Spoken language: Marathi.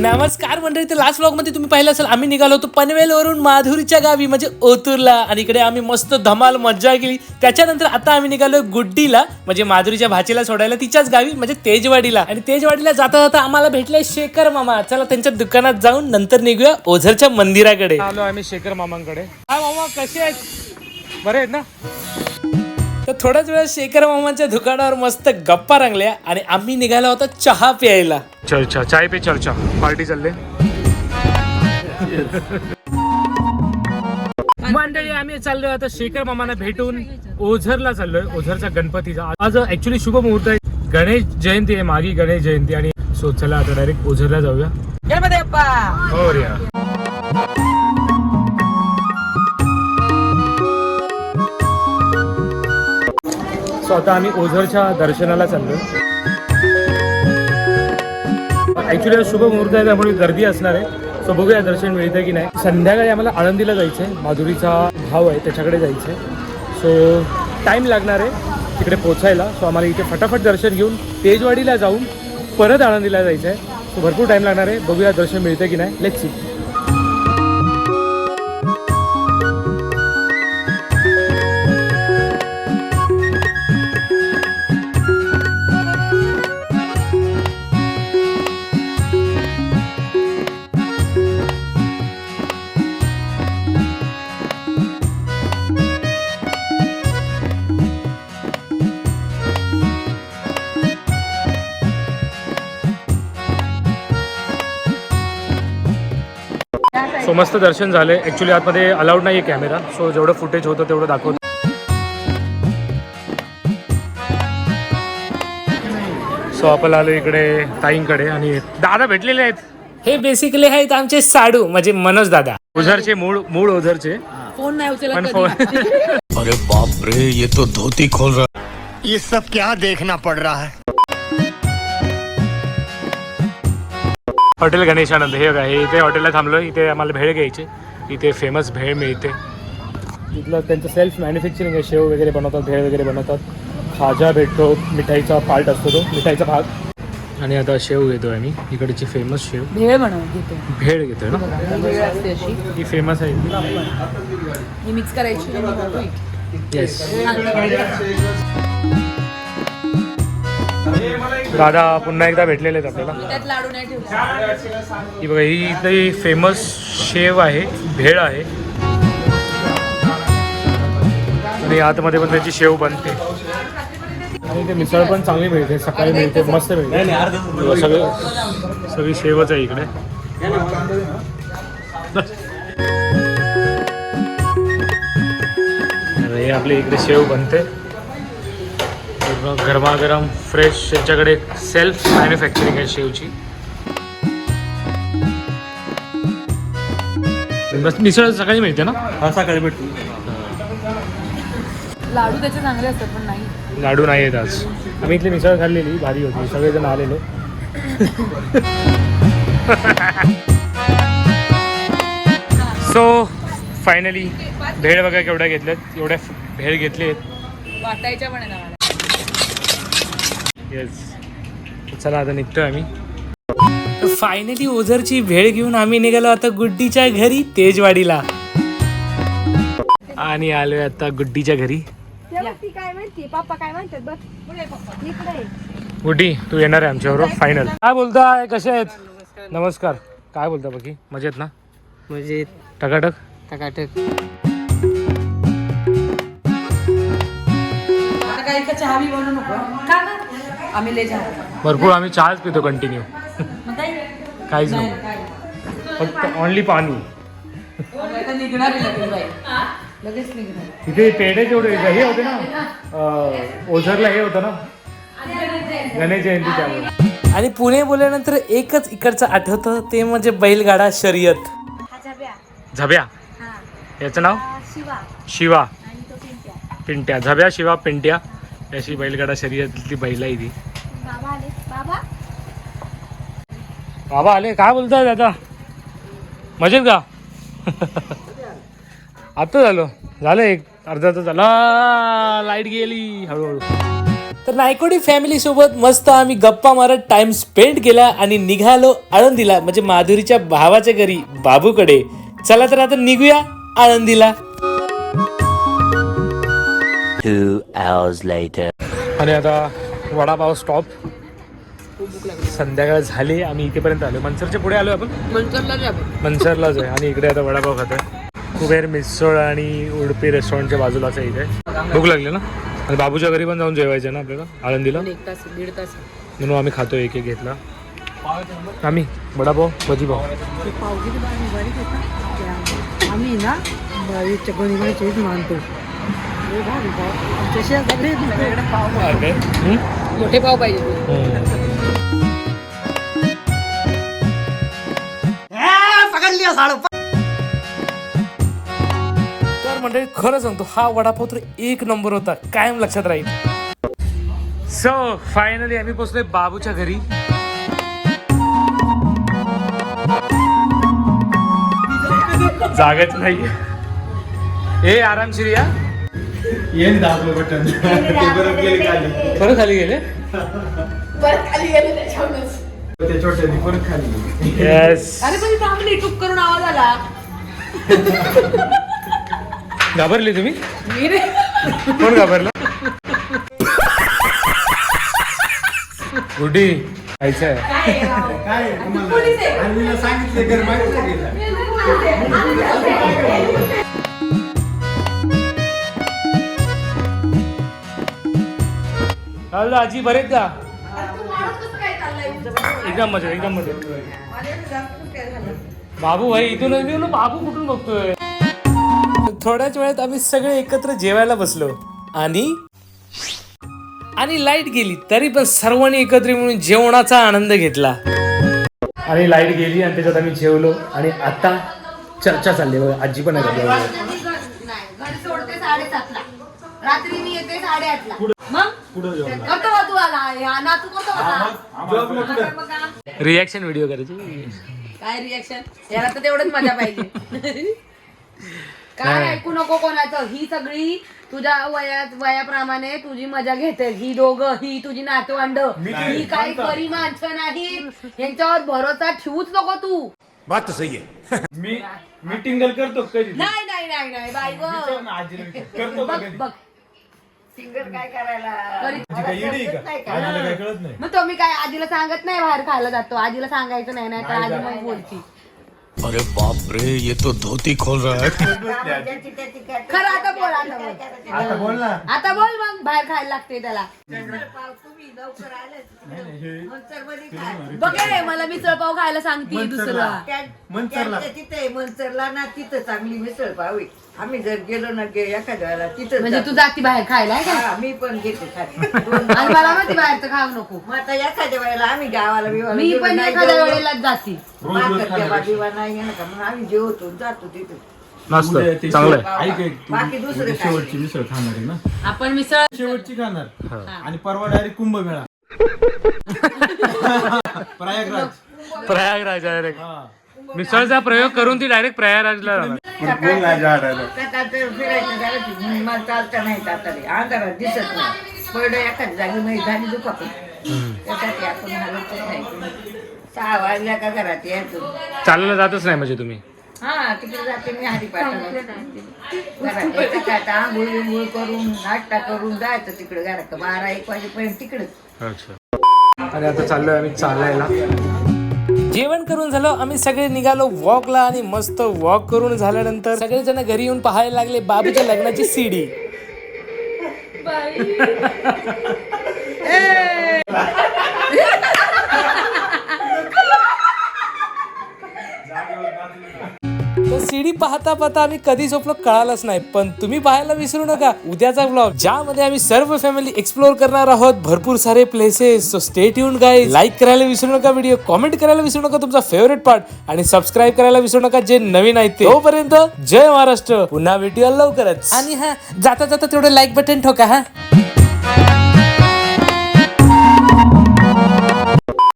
नमस्कार मंडळी तर लास्ट ब्लॉगमध्ये तुम्ही पाहिलं असेल आम्ही निघालो होतो पनवेलवरून माधुरीच्या गावी म्हणजे ओतूरला. आणि इकडे आम्ही मस्त धमाल मज्जा केली. त्याच्यानंतर आता आम्ही निघालो गुड्डीला म्हणजे माधुरीच्या भाचीला सोडायला तिच्याच गावी म्हणजे तेजवाडीला. आणि तेजवाडीला जाता जाता आम्हाला भेटले शेखर मामा. चला त्यांच्या दुकानात जाऊन नंतर निघूया ओझरच्या मंदिराकडे. आलो आम्ही शेखर मामांकडे. हा मामा कसे आहेत? बरे आहेत ना? तर थोड्याच वेळा शेखर मामांच्या दुकानावर मस्त गप्पा रंगल्या आणि आम्ही निघालो होतो चहा प्यायला. चर्चा चाय पे चर्चा पार्टी चालले. मंडळी आम्ही चाललोय आता शेखर मामांना भेटून ओझरला चाललोय ओझरचा गणपतीचा. आज ऍक्च्युली शुभ मुहूर्त आहे. गणेश जयंती आहे मागी गणेश जयंती आणि सो चला आता डायरेक्ट ओझरला जाऊया. गणपती बाप्पा! हो रे सो आता आम्ही ओझरच्या दर्शनाला चाललो ऍक्च्युली शुभ मुहूर्त आहे त्यामुळे गर्दी असणार आहे. सो बघूया दर्शन मिळतं की नाही. संध्याकाळी आम्हाला आळंदीला जायचं आहे माधुरीचा भाव आहे त्याच्याकडे जायचं आहे सो टाईम लागणार आहे तिकडे पोचायला सो आम्हाला इथे फटाफट दर्शन घेऊन तेजवाडीला जाऊन परत आळंदीला जायचं आहे सो भरपूर टाईम लागणार आहे. बघूया दर्शन मिळतं की नाही. लेट्स सी मस्त दर्शन झाले. ॲक्च्युली आतमध्ये अलाउड नाही आहे कॅमेरा सो जेवढं फुटेज होतं तेवढं दाखवतो. सो आपण आलो इकडे ताईंकडे आणि दादा भेटलेले आहेत. हे बेसिकली आहेत आमचे साडू म्हणजे मनोज दादा. ओझरचे मूळ मूळ ओझरचे फोन नाही उचलत. फोन अरे बाप रे ये तो धोती खोल रहा ये सब क्या देखना पड़ रहा है? हॉटेल गणेशानंद हे बघा हे इथे हॉटेलला थांबलो इथे आम्हाला भेळ घ्यायची. इथे फेमस भेळ मिळते. इथलं त्यांचं सेल्फ मॅन्युफॅक्चरिंग आहे शेव वगैरे बनवतात भेळ वगैरे बनवतात. खाजा भेटतो मिठाईचा पार्ट असतो तो मिठाईचा भाग. आणि आता शेव घेतो आम्ही इकडची फेमस शेव. भेळ बनव घेतो. भेळ घेतोय ना? ही फेमस आहे. ही मिक्स करायची बनवतो. येस दादा पुन्हा एकदा भेटलेले आहेत आपल्याला. ही बघा ही इथली फेमस शेव आहे भेळ आहे. आणि आतमध्ये पण त्याची शेव बनते. आणि ते मिसळ पण चांगली मिळते सकाळी मिळते मस्त मिळते. सगळं सगळी शेवच आहे इकडे. हे आपल्या इकडे शेव बनते. गरमागरम फ्रेश यांच्याकडे सेल्फ मॅन्युफॅक्चरिंग आहे शेवची. बस मिसळ सकाळी मिळते ना? हा सकाळी भेटतो. लाडू त्याचे चांगले असतात पण नाही. लाडू नाही येत आज. आम्ही इथली मिसळ खाल्लेली भारी होती. सगळेजण आलेलो. सो फायनली भेळ बघा केवढ्या घेतल्यात. एवढ्या भेळ घेतले वाटायच्या पण. येस चला आता निघतोय आम्ही. फायनली ओझरची भेळ घेऊन आम्ही निघालो आता गुड्डीच्या घरी तेजवाडीला. आणि आलोय आता गुड्डीच्या घरी. तेव्हा ती काय म्हणते पप्पा काय म्हणतात बघ. इकडे गुड्डी तू येणार आहे आमच्याबरोबर फायनल काय बोलताय कसे आहेत? नमस्कार. काय बोलता बाकी? मजेत ना? म्हणजे टकाटक? टकाटक. आता काही का चहा बी बनवू नको. आम्ही भरपूर आम्ही चहाच पितो कंटिन्यू मग काय काहीच नाही काय फक्त ऑनली पाणी. आता निघणार आहे लगेच बाई. लगेच निघणार तिथे पेढे जेवढे हे होते ना अं, ओझरला हे होतं ना? गणेश जयंती त्यामुळे आणि पुणे बोलल्यानंतर एकच इकडचं आठवतं ते म्हणजे बैलगाडा शर्यत. झब्या. याचं नाव? शिवा. पिंट्या. झब्या शिवा पिंट्या. अशी बैलगाडा शर्यतली बैल आहे ती बाबा आले बाबा बाबा आले काय बोलताय दादा? मजेत का? आता झालं. झालं एक अर्धा तास झाला. लाइट गेली हळूहळू. तर नायकोडी फॅमिली सोबत मस्त आम्ही गप्पा मारत टाइम स्पेंड केला आणि निघालो आळंदीला म्हणजे माधुरीच्या भावाच्या घरी बाबूकडे. चला तर आता निघूया आळंदीला. Two hours later. आणि आता वडापाव स्टॉप संध्याकाळ झाली आम्ही इथेपर्यंत आलो. मनसरच्या पुढे आलो आपण? जावे मनसरलाच आहे. आणि इकडे आता वडापाव खातोय. कुबेर मिसळ आणि उडपी रेस्टॉरंटच्या बाजूलाच आहे इथे. भूक लागली ना? आणि बाबूच्या घरी पण जाऊन जेवायचं ना आपल्याला? आळंदीला? एक तास दीड तास. म्हणून आम्ही खातोय एक एक घेतला. आम्ही वडापाव भजी होता आम्ही ना मानतो? मोठे पाव पाहिजे. हम्म. तर मंडळी खरं सांगतो हा वडापाव तर एक नंबर होता कायम लक्षात राहील. सो फायनली आम्ही पोहोचलोय बाबूच्या घरी. जागाच नाही हे आरामशीर या येईल दाबलं बटन. ते बरं गेले खाली. खरं खाली गेले. परत खाली गेले. येस अरे पण थांबली टूप करून आवाज आला. घाबरली तुम्ही? मी रे. कोण घाबरला? गुडी खायचं आहे? काय तुम्हाला? अन्नीला सांगितलं घर माहिती नाही गेलं. चाललं आजी बरेच का एकदम मजा एकदम मजा बाबू भाई इथूनच मी बाबू कुठून बघतोय? थोड्याच वेळात आम्ही सगळे एकत्र जेवायला बसलो. आणि? आणि लाइट गेली तरी पण सर्वांनी एकत्र मिळून जेवणाचा आनंद घेतला. आणि लाइट गेली आणि त्याच्यात आम्ही जेवलो. आणि आता चर्चा चालली बघा आजी पण आहे करतो का? रिॲक्शन व्हिडिओ करायची? काय रिॲक्शन याला तर तेवढंच मजा पाहिजे. काय ऐकू नको कोणाचं? ही सगळी तुझ्या वयात वयाप्रमाणे तुझी मजा घेते ही दोघं ही तुझी नातवंड. ही काही खरी माणसं नाही. यांच्यावर भरोसा ठेवूच नको तू. बात तो सही है मी मीटिंग करतो कधी? नाही नाही नाही नाही बाई गं. आजीला करतो का बघ कधी? बघ. सिंगर काय करायला? आजी काय येडी आहे का? आजीला काय कळत नाही? मग तुम्ही काय आजीला सांगत नाही बाहेर खायला जातो. आजीला सांगायचं नाही नाही तर आजी मग बोलती. अरे बाप रे ये तो धोती खोल रहा है. खरं आता बोल आता बोल. आता बोल ना. आता बोल मग बाहेर खायला लागते त्याला. बघ रे मला मिसळ पाव खायला सांगते दुसरा. मंचरला. तिथे मनसरला ना तिथं चांगली मिसळ पावी आम्ही जर गेलो ना गे एखाद्या वेळेला तिथं म्हणजे तू जाती. बाहेर खायला आहे का? मी पण घेते खाते दोन- आणि मला माहिती बाहेरचं खाऊ नको. मग आता एखाद्या वेळेला आम्ही गावाला बिवाला मी गेलो पण नाही एखाद्या जेवलो, वेळेला जाती. भाकर जेव्हा बिवा नाही गेलं का? मग आम्ही जेवतो जातो तिथे. मस्त उद्या ते चांगलं शेव- ऐक ऐक तू बाकी दुसरं उद्या काय? शेवटची मिसळ खाणार आहे ना? आपण मिसळ शेवटची खाणार. आणि परवा डायरेक्ट कुंभमेळा. प्रयागराज. प्रयागराज डायरेक्ट. हा. मिसळचा प्रयोग करून ती डायरेक्ट प्रयागराजला जाणार. फिरायचं झालं की मला चालता नाही. अंधारात दिसत नाही पडलं एखादी जागी झाली दुखापत त्यासाठी आपण हलतच नाही सहा वाजल्या का घरात यायचो चालायला जातच नाही म्हणजे तुम्ही. हा तिकडे जाते मी हरिपाठाला घरात यायचं काय तर आंघोळ बिंघोळ करून नाश्ता करून जायचं तिकडे घरात बारा एक वाजेपर्यंत तिकडेच अच्छा. आणि आता चाललोय आम्ही चालायला. जेवण करून झालं आम्ही सगळे निघालो वॉकला आणि मस्त वॉक करून झाल्यानंतर सगळेजण घरी येऊन पाहायला लागले बाबूच्या लग्नाची सीडी तर सीडी पाहता पाहता आम्ही कधी झोपलो कळालंच नाही. पण तुम्ही पाहायला विसरू नका. उद्याचा ब्लॉग ज्यामध्ये आम्ही सर्व फॅमिली एक्सप्लोर करणार आहोत. भरपूर सारे places so stay tune guys like करायला विसरू नका व्हिडिओ कॉमेंट करायला विसरू नका तुमचा फेवरेट पार्ट आणि सबस्क्राईब करायला विसरू नका जे नवीन आहेत ते. तोपर्यंत जय महाराष्ट्र. पुन्हा भेटूया लवकरच. आणि हा जाता जाता तेवढं लाईक बटन ठोका हा.